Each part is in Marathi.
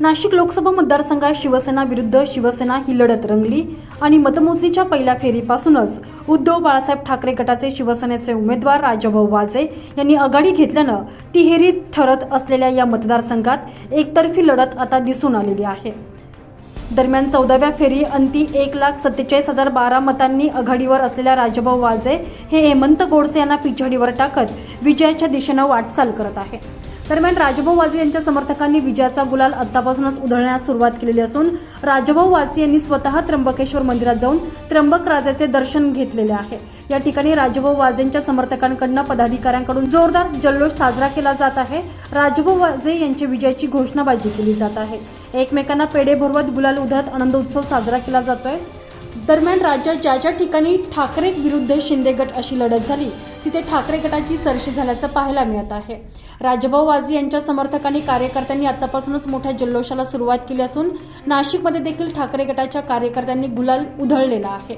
नाशिक लोकसभा मतदारसंघात शिवसेना विरुद्ध शिवसेना ही लढत रंगली आणि मतमोजणीच्या पहिल्या फेरीपासूनच उद्धव बाळासाहेब ठाकरे गटाचे शिवसेनेचे उमेदवार राजाभाऊ वाजे यांनी आघाडी घेतल्यानं तिहेरी ठरत असलेल्या या मतदारसंघात एकतर्फी लढत आता दिसून आलेली आहे. दरम्यान चौदाव्या फेरी अंती एक लाख सत्तेचाळीस हजार बारा मतांनी आघाडीवर असलेल्या राजाभाऊ वाजे हे हेमंत गोडसे यांना पिछाडीवर टाकत विजयाच्या दिशेनं वाटचाल करत आहे. दरम्यान राजभाऊ वाजे यांच्या समर्थकांनी विजयाचा गुलाल आत्तापासूनच उधळण्यास सुरुवात केलेली असून राजभाऊ वाजे यांनी स्वतः त्र्यंबकेश्वर मंदिरात जाऊन त्र्यंबक राजाचे दर्शन घेतलेले आहे. या ठिकाणी राजभाऊ वाजेंच्या समर्थकांकडनं पदाधिकाऱ्यांकडून जोरदार जल्लोष साजरा केला जात आहे. राजभाऊ वाजे यांची विजयाची घोषणाबाजी केली जात आहे. एकमेकांना पेढे भरवत गुलाल उधळत आनंद उत्सव साजरा केला जातोय. दरम्यान राज्यात ज्या ज्या ठिकाणी ठाकरे विरुद्ध शिंदे गट अशी लढत झाली तिथे ठाकरे गटाची सरशी झाल्याचं पाहायला मिळत आहे. राजभाऊ वाजी यांच्या समर्थकांनी कार्यकर्त्यांनी आतापासूनच मोठ्या जल्लोषाला सुरुवात केली असून नाशिकमध्ये देखील ठाकरे गटाच्या कार्यकर्त्यांनी गुलाल उधळलेला आहे.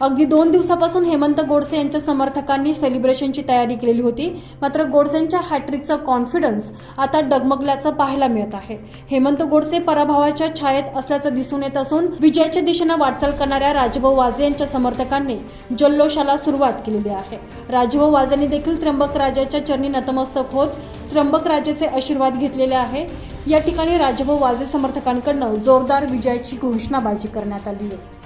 अगदी दोन दिवसापासून हेमंत गोडसे यांच्या समर्थकांनी सेलिब्रेशनची तयारी केलेली होती. मात्र गोडसेंच्या हॅट्रिकचा कॉन्फिडन्स आता डगमगल्याचं पाहायला मिळत आहे. हेमंत गोडसे पराभवाच्या छायेत असल्याचं दिसून येत असून विजयाच्या दिशेनं वाटचाल करणाऱ्या राजभाऊ वाजे यांच्या समर्थकांनी जल्लोषाला सुरुवात केलेली आहे. राजभाऊ वाजेंनी देखील त्र्यंबक राजाच्या चरणी नतमस्तक होत त्र्यंबक राजाचे आशीर्वाद घेतलेले आहे. या ठिकाणी राजभाऊ वाजे समर्थकांकडनं जोरदार विजयाची घोषणाबाजी करण्यात आली आहे.